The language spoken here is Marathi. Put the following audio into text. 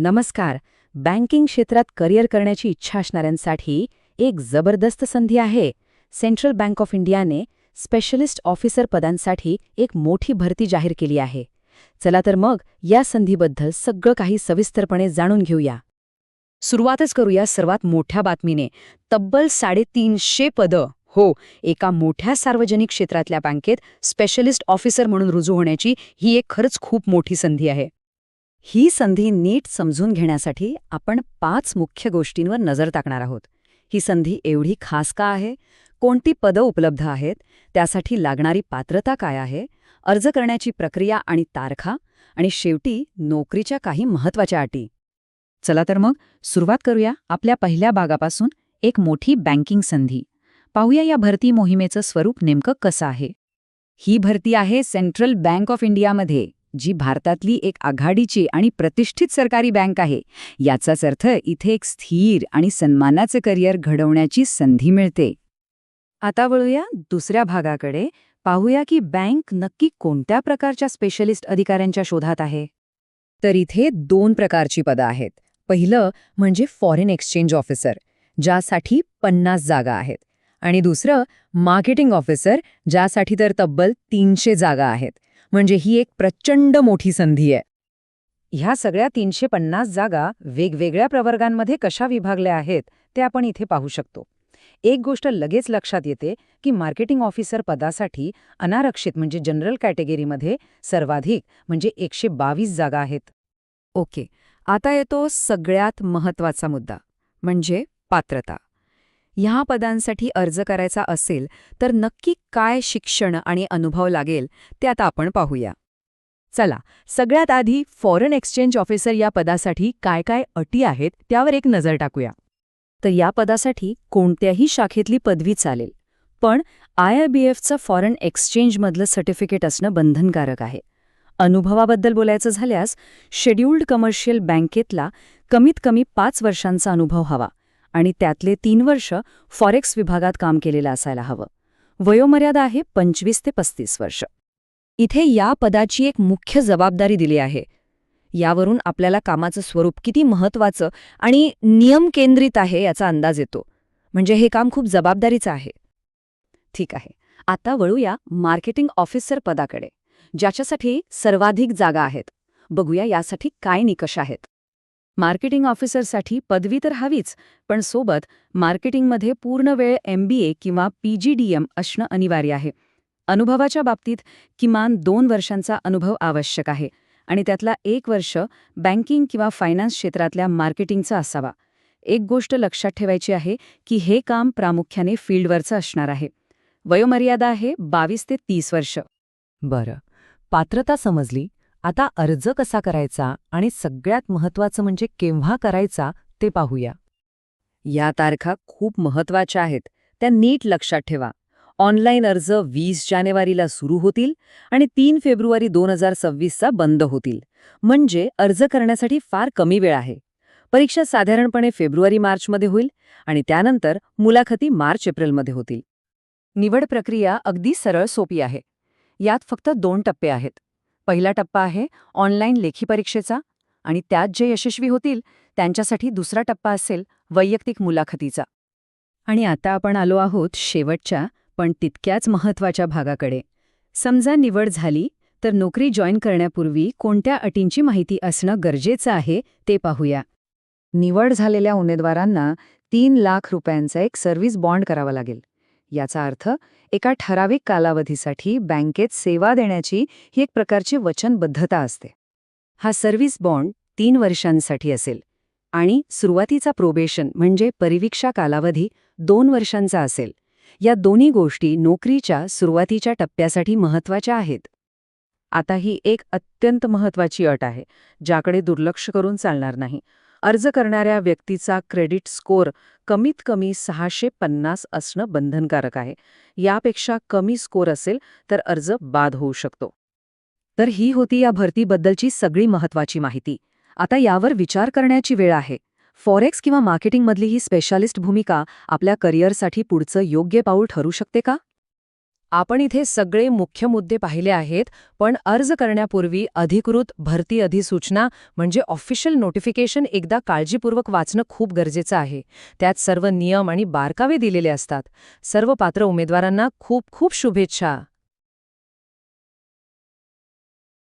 नमस्कार. बँकिंग क्षेत्रात करिअर करण्याची इच्छा असणाऱ्यांसाठी एक जबरदस्त संधी आहे. सेंट्रल बँक ऑफ इंडियाने स्पेशलिस्ट ऑफिसर पदांसाठी एक मोठी भरती जाहीर केली आहे. चला तर मग या संधीबद्दल सगळं काही सविस्तरपणे जाणून घेऊया. सुरुवातच करूया सर्वात मोठ्या बातमीने. तब्बल साडेतीनशे पदं. हो एका मोठ्या सार्वजनिक क्षेत्रातल्या बँकेत स्पेशलिस्ट ऑफिसर म्हणून रुजू होण्याची ही एक खरंच खूप मोठी संधी आहे. ही संधी नीट समजून घेण्यासाठी आपण पाच मुख्य गोष्टींवर नजर टाकणार आहोत. ही संधी एवढी खास का आहे? कोणती पदं उपलब्ध आहेत? त्यासाठी लागणारी पात्रता काय आहे? अर्ज करण्याची प्रक्रिया आणि तारखा? आणि शेवटी नोकरीच्या काही महत्त्वाच्या अटी. चला तर मग सुरुवात करूया आपल्या पहिल्या भागापासून एक मोठी बँकिंग संधी. पाहूया या भरती मोहिमेचं स्वरूप नेमकं कसं आहे. ही भरती आहे सेंट्रल बँक ऑफ इंडियामध्ये. जी भारतातली एक आघाडीची आणि प्रतिष्ठित सरकारी बँक आहे. याचाच अर्थ इथे एक स्थिर आणि सन्मानाचं करिअर घडवण्याची संधी मिळते. आता वळूया दुसऱ्या भागाकडे. पाहूया की बँक नक्की कोणत्या प्रकारच्या स्पेशलिस्ट अधिकाऱ्यांच्या शोधात आहे? तर इथे दोन प्रकारची पदं आहेत. पहिलं म्हणजे फॉरेन एक्सचेंज ऑफिसर ज्यासाठी पन्नास जागा आहेत. आणि दुसरं मार्केटिंग ऑफिसर ज्यासाठी तर तब्बल तीनशे जागा आहेत. म्हणजे ही एक प्रचंड मोठी संधी आहे. ह्या सगळ्या तीनशे पन्नास जागा वेगवेगळ्या प्रवर्गांमध्ये कशा विभागल्या आहेत ते आपण इथे पाहू शकतो. एक गोष्ट लगेच लक्षात येते की मार्केटिंग ऑफिसर पदासाठी अनारक्षित म्हणजे जनरल कॅटेगरीमध्ये सर्वाधिक म्हणजे एकशे बावीस जागा आहेत. ओके आता येतो सगळ्यात महत्त्वाचा मुद्दा म्हणजे पात्रता. ह्या पदांसाठी अर्ज करायचा असेल तर नक्की काय शिक्षण आणि अनुभव लागेल ते आता आपण पाहूया. चला सगळ्यात आधी फॉरेन एक्सचेंज ऑफिसर या पदासाठी काय काय अटी आहेत त्यावर एक नजर टाकूया. तर या पदासाठी कोणत्याही शाखेतली पदवी चालेल पण आय आय बी एफचं फॉरेन एक्सचेंजमधलं सर्टिफिकेट असणं बंधनकारक आहे. अनुभवाबद्दल बोलायचं झाल्यास शेड्युल्ड कमर्शियल बँकेतला कमीत कमी पाच वर्षांचा अनुभव हवा. आणि त्यातले तीन वर्ष फॉरेक्स विभागात काम केलेलं असायला हवं. वयोमर्यादा आहे पंचवीस ते पस्तीस वर्ष. इथे या पदाची एक मुख्य जबाबदारी दिली आहे. यावरून आपल्याला कामाचं स्वरूप किती महत्वाचं आणि नियम केंद्रित आहे याचा अंदाज येतो. म्हणजे हे काम खूप जबाबदारीचं आहे. ठीक आहे. आता वळूया मार्केटिंग ऑफिसर पदाकडे ज्याच्यासाठी सर्वाधिक जागा आहेत. बघूया यासाठी काय निकष आहेत. मार्केटिंग ऑफिसरसाठी पदवी तर हवीच पण सोबत मार्केटिंगमध्ये पूर्ण वेळ एम बी ए किंवा पी जी डी एम असणं अनिवार्य आहे. अनुभवाच्या बाबतीत किमान दोन वर्षांचा अनुभव आवश्यक आहे आणि त्यातला एक वर्ष बँकिंग किंवा फायनान्स क्षेत्रातल्या मार्केटिंगचा असावा. एक गोष्ट लक्षात ठेवायची आहे की हे काम प्रामुख्याने फील्डवरचं असणार आहे. वयोमर्यादा आहे बावीस ते तीस वर्ष. बरं. पात्रता समजली? आता अर्ज कसा करायचा आणि सगळ्यात महत्वाचं म्हणजे केव्हा करायचा ते पाहूया. या तारखा खूप महत्त्वाच्या आहेत. त्या नीट लक्षात ठेवा. ऑनलाईन अर्ज वीस जानेवारीला सुरू होतील आणि तीन फेब्रुवारी दोन हजार सव्वीसचा बंद होतील. म्हणजे अर्ज करण्यासाठी फार कमी वेळ आहे. परीक्षा साधारणपणे फेब्रुवारी मार्चमध्ये होईल आणि त्यानंतर मुलाखती मार्च एप्रिलमध्ये होतील. निवड प्रक्रिया अगदी सरळ सोपी आहे. यात फक्त दोन टप्पे आहेत. पहिला टप्पा आहे ऑनलाईन लेखी परीक्षेचा आणि त्यात जे यशस्वी होतील त्यांच्यासाठी दुसरा टप्पा असेल वैयक्तिक मुलाखतीचा. आणि आता आपण आलो आहोत शेवटच्या पण तितक्याच महत्त्वाच्या भागाकडे. समजा निवड झाली तर नोकरी जॉईन करण्यापूर्वी कोणत्या अटींची माहिती असणं गरजेचं आहे ते पाहूया. निवड झालेल्या उमेदवारांना तीन लाख रुपयांचा एक सर्व्हिस बॉन्ड करावा लागेल. याचा अर्थ एका ठराविक कालावधीसाठी बँकेत सेवा देण्याची ही एक प्रकारची वचनबद्धता असते. हा सर्व्हिस बॉन्ड तीन वर्षांसाठी असेल आणि सुरुवातीचा प्रोबेशन म्हणजे परिवीक्षा कालावधी दोन वर्षांचा असेल. या दोन्ही गोष्टी नोकरीच्या सुरुवातीच्या टप्प्यासाठी महत्त्वाच्या आहेत. आता ही एक अत्यंत महत्वाची अट आहे ज्याकडे दुर्लक्ष करून चालणार नाही. अर्ज करणाऱ्या व्यक्तीचा क्रेडिट स्कोअर कमीत कमी सहाशे पन्नास असणं बंधनकारक आहे. यापेक्षा कमी स्कोअर असेल तर अर्ज बाद होऊ शकतो. तर ही होती या भरतीबद्दलची सगळी महत्वाची माहिती. आता यावर विचार करण्याची वेळ आहे. फॉरेक्स किंवा मार्केटिंगमधली ही स्पेशालिस्ट भूमिका आपल्या करिअरसाठी पुढचं योग्य पाऊल ठरू शकते का? आपण इथे सगळे मुख्य मुद्दे पाहिले आहेत पण अर्ज करण्यापूर्वी अधिकृत भरती अधिसूचना म्हणजे ऑफिशियल नोटिफिकेशन एकदा काळजीपूर्वक वाचणं खूप गरजेचं आहे. त्यात सर्व नियम आणि बारकावे दिलेले असतात. सर्व पात्र उमेदवारांना खूप खूप शुभेच्छा.